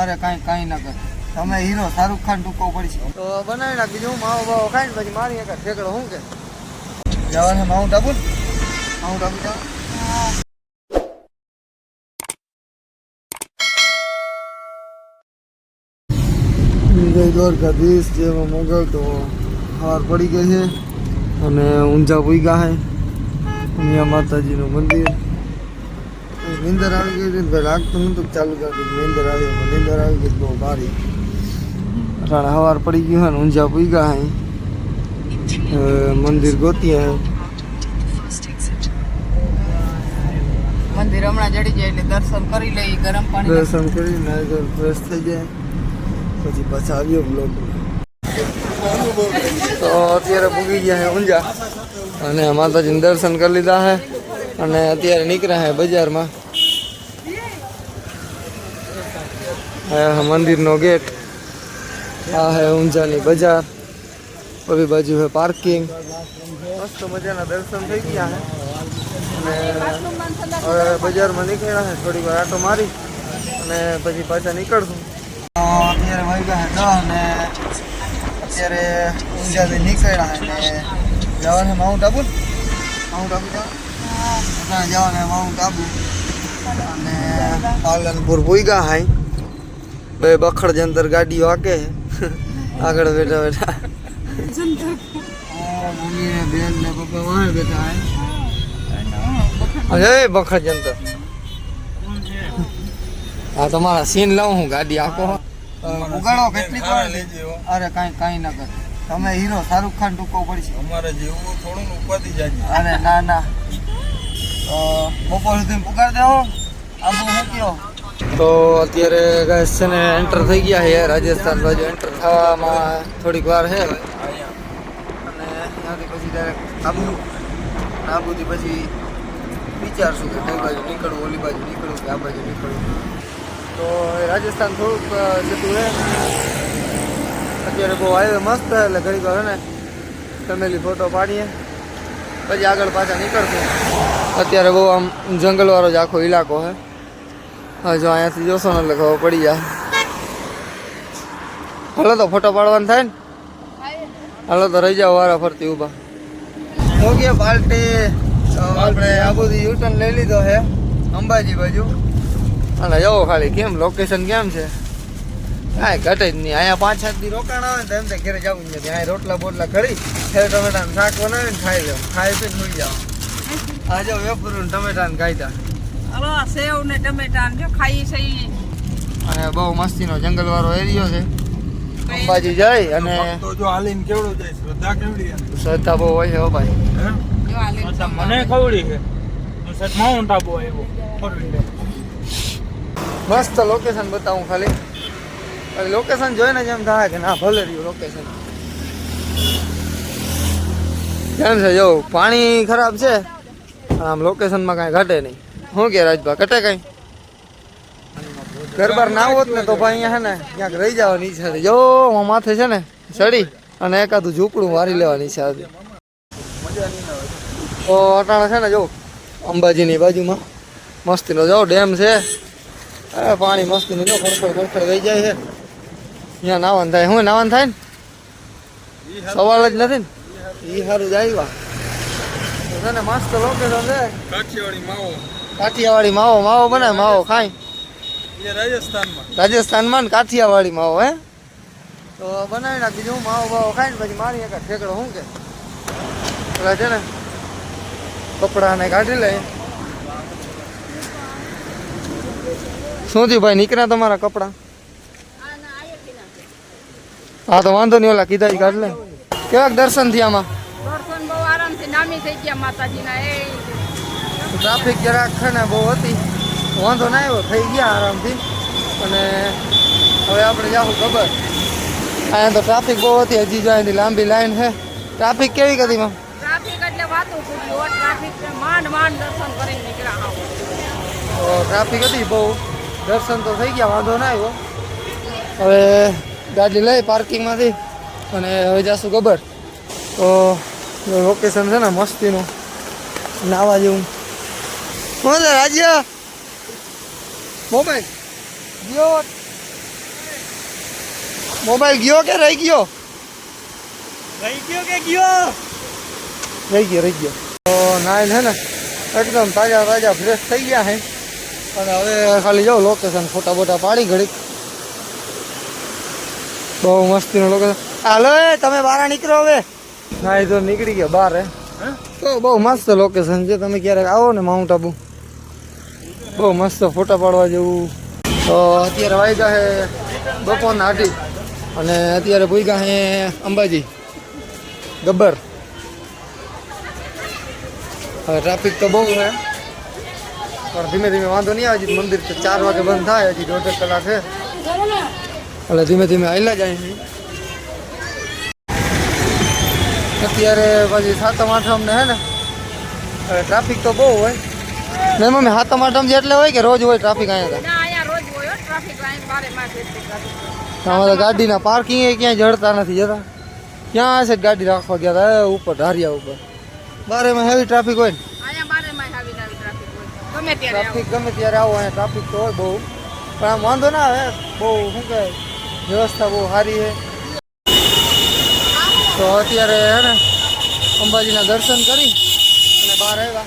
અરે કાંઈ કાંઈ ના કરે. તમે હીરો શાહરુખ ખાન ટૂંકો પડશે તો બનાવી નાખી બીજું માવો બાવો ખાઈને પછી મારી એક ઠેકડો શું કે? જવાનું માઉન્ટ આબુ? માઉન્ટ આબુ જવાનું જય દ્વારકાધીશ જેમાં મોગલ તો હાર પડી ગઈ છે. અને ઊંઝા પૂગ્યા છે. અહીંયા માતાજીનું મંદિર. નિંદર આવી ગઈ હતી ભાઈ લાગતું કે ચાલુ કરી. નિંદર આવી નિંદર આવી ગઈ તો બહુ ભારી. રાણા હવાર પડી ગયું હોય ને ઊંઝા પૂગ્યા છે હવે મંદિર ગોતીએ મંદિર હમણાં જડી જાય એટલે દર્શન કરી લઈ ગરમ પાણી દર્શન કરીને ફ્રેશ થઈ જાય. પછી પાછા આવ્યો બ્લોક તો અત્યારે પૂગી ગયા હે ઊંઝા. અને માતાજીને દર્શન કરી લીધા હે. અને અત્યારે નીકળ્યા હે બજારમાં આ છે મંદિરનો ગેટ. આ હે ઊંઝાની બજાર. ઓલી બાજુ હે પાર્કિંગ મસ્ત મજાના દર્શન થઈ ગયા હે. અને બજારમાં નીકળ્યા છે થોડી વાર આટો મારી અને પછી પાછા નીકળશું. અત્યારે વાગ્યા છે દસ અને અત્યારે ઊંઝાથી નીકળ્યા છે ને જવાનું માઉન્ટ આબુ માઉન્ટ આબુ જવાનું જવાનું માઉન્ટ આબુ અને પાલનપુર પૂગ્યા હાઈ બે બખડ જંતર ગાડીઓ હાકે. આગળ બેઠા બેઠા. મમ્મી ને બેન ને પપ્પા બેઠા હે. અરે બખડ જંતર હા તમારા સીન લઉં હું ગાડી આખો ઉગાડો કેટલી વાર. અરે કાંઈ કાંઈ ના કર. તમે હીરો શાહરુખ ખાન ટૂંકો પડશે. અમારે જેવું થોડું ને ઉપાધિ જાય અરે ના ના. બપોર સુધી પુગાર દેવો આબુ હું કયો તો અત્યારે ગેસ છે ને એન્ટર થઈ ગયા છે રાજસ્થાન બાજુ. એન્ટર થવામાં થોડીક વાર છે. હવે. અને ત્યાંથી પછી ડાયરેક્ટ આબુ આબુથી પછી વિચારશું કે કઈ બાજુ નીકળવું, ઓલી બાજુ નીકળવું કે આ બાજુ નીકળવું. તો રાજસ્થાન થોડુંક જતું રહે. અત્યારે બહુ હાઈવે મસ્ત એટલે ઘડીક વાર હે ને ફેમિલી ફોટો પાડીએ. પછી આગળ પાછા નીકળશું. અત્યારે બહુ આમ જંગલવાળો જ આખો ઇલાકો છે. હા, જો અહીંયાથી જોશો ને એટલે ખબર પડી જાય. હાલો તો ફોટો પાડવાનું થાય ને? હાલો તો રહી જાઓ વારા ફરતી ઊભા. હું કે પાર્ટી આપણે આબુથી યુટર્ન લઈ લીધો છે, અંબાજી બાજુ. અને જવો ખાલી, કેમ? લોકેશન કેમ છે? કાંઈ ઘટે જ નહીં. અહીંયા પાંચ સાત દી રોકાણ આવે ને તો એમ તો ઘરે જવું નથી. અહીંયા રોટલા બોટલા કરી, ફેર ટમેટાનું શાક બનાવીને ખાઈ જાવ ખાઈ પીને સુઈ જાઓ. આ જો વેપરું ટમેટાને ખાઈ કાયદા હલો સેવ ને ટમેટા જો ખાઈ છે અને બહુ મસ્તીનો જંગલવાળો એરિયો છે. અંબાજી જાય અને તો જો હાલીને કેવડો જાય શ્રદ્ધા કેવડી શ્રદ્ધા બહુ હોય છે હો ભાઈ. મને ખવડી છે. હું સચ માઉન્ટ આબુ આવ્યો. મસ્ત લોકેશન બતાવું ખાલી. ખાલી લોકેશન જોઈને જ એમ થાય કે ના ભલે રહ્યું લોકેશન કેમ છે? જો પાણી ખરાબ છે આમ લોકેશનમાં કાંઈ ઘટે નહીં. શું કે રાજભા કટે કઈ? ગરબાર ના હોત ને તો ભાઈ અહીંયા છે ને ક્યાંક રહી જવાની ઈચ્છા હતી જો માથે છે ને ચડી અને એકાદું ઝૂંપડું મારી લેવાની ઈચ્છા હતી તો અટાણે છે ને જો અંબાજીની બાજુમાં મસ્તીનો જો ડેમ છે. અરે પાણી મસ્તીનું જો ખડખડ ખડખડ ગઈ જાય છે. અહીંયા નાવાનું થાય. શું નાવાનું થાય ને? સવાલ જ નથી ને? એ સારું જાય વા છે ને મસ્ત લોકેશન છે. કાઠિયાવાડી માવો. કાઠિયાવાડી માવો માવો બને માવો ખાય. એ રાજસ્થાનમાં. રાજસ્થાનમાં ને કાઠિયાવાડી માવો હે? તો બનાવી નાખ બીજું માવો બાવો ખાઈને પછી મારી એક ઠેકડો શું કે? પેલા છે ને કપડાને કાઢી લે. શું થયું ભાઈ નીકળ્યા તમારા કપડા? હા તો વાંધો નહીં ઓલા કીધા ઈ કાઢ લે. કેવાક દર્શન થયા આમાં? દર્શન બહુ આરામથી નામી થઈ ગયા માતાજીના એ ટ્રાફિક જરાક છે ને બહુ હતી. વાંધો ના આવ્યો થઈ ગયા આરામથી. અને હવે આપણે જાવું ખબર. અહીંયા તો ટ્રાફિક બહુ હતી હજી જો અહીંથી લાંબી લાઈન છે. ટ્રાફિક કેવી હતી માં ટ્રાફિક હતી બહુ. દર્શન તો થઈ ગયા વાંધો ના આવ્યો. હવે ગાડી લઈ પાર્કિંગમાંથી અને હવે જાશું ગબર તો લોકેશન છે ને મસ્તીનું. નાવા જેવું. શું છે રાજ્ય? મોબાઈલ. ગયો. મોબાઈલ ગયો કે રહી ગયો? રહી ગયો કે ગયો? રહી ગયો રહી ગયો. તો નાઈન હે ને એકદમ તાજા તાજા ફ્રેશ થઈ ગયા હે અને હવે ખાલી જાઓ લોકેશન ફોટા બોટા પાડી ઘડીક. બહુ મસ્તીનું લોકેશન હાલો તમે બહાર નીકળો હવે. નાઈ તો નીકળી ગયા બહાર હે. તો બહુ મસ્ત લોકેશન છે. તમે ક્યારેક આવો ને માઉન્ટ આબુ બહુ મસ્ત ફોટા પાડવા જેવું. તો અત્યારે વાગ્યા છે બપોરના અઢી અને અત્યારે ભૂગ્યા છે અંબાજી. ગબ્બર. હવે ટ્રાફિક તો બહુ છે. પણ ધીમે ધીમે વાંધો નહીં આવે મંદિર તો ચાર વાગે બંધ થાય, હજી દોઢ કલાક છે. એટલે ધીમે ધીમે આવેલા જાય અત્યારે પછી સાતમ આઠમ ને હે ને, હવે ટ્રાફિક તો બહુ હોય. ને મમ્મી સાતમ આઠમ જે એટલે હોય કે રોજ હોય ટ્રાફિક અહીંયા ગાડીના પાર્કિંગ ક્યાંય જડતા નથી જતા. ક્યાં હશે ગાડી રાખવા ગયા હતા ઉપર ધારિયા ઉપર. બારેમાં હેવી ટ્રાફિક હોય ને. ગમે ત્યારે આવો. ટ્રાફિક ગમે ત્યારે આવો અહીંયા ટ્રાફિક તો હોય બહુ. પણ આમ વાંધો ના આવે. બહુ શું કહે? વ્યવસ્થા બહુ સારી છે. તો અત્યારે હે ને અંબાજીના દર્શન કરી અને બહાર આવ્યા.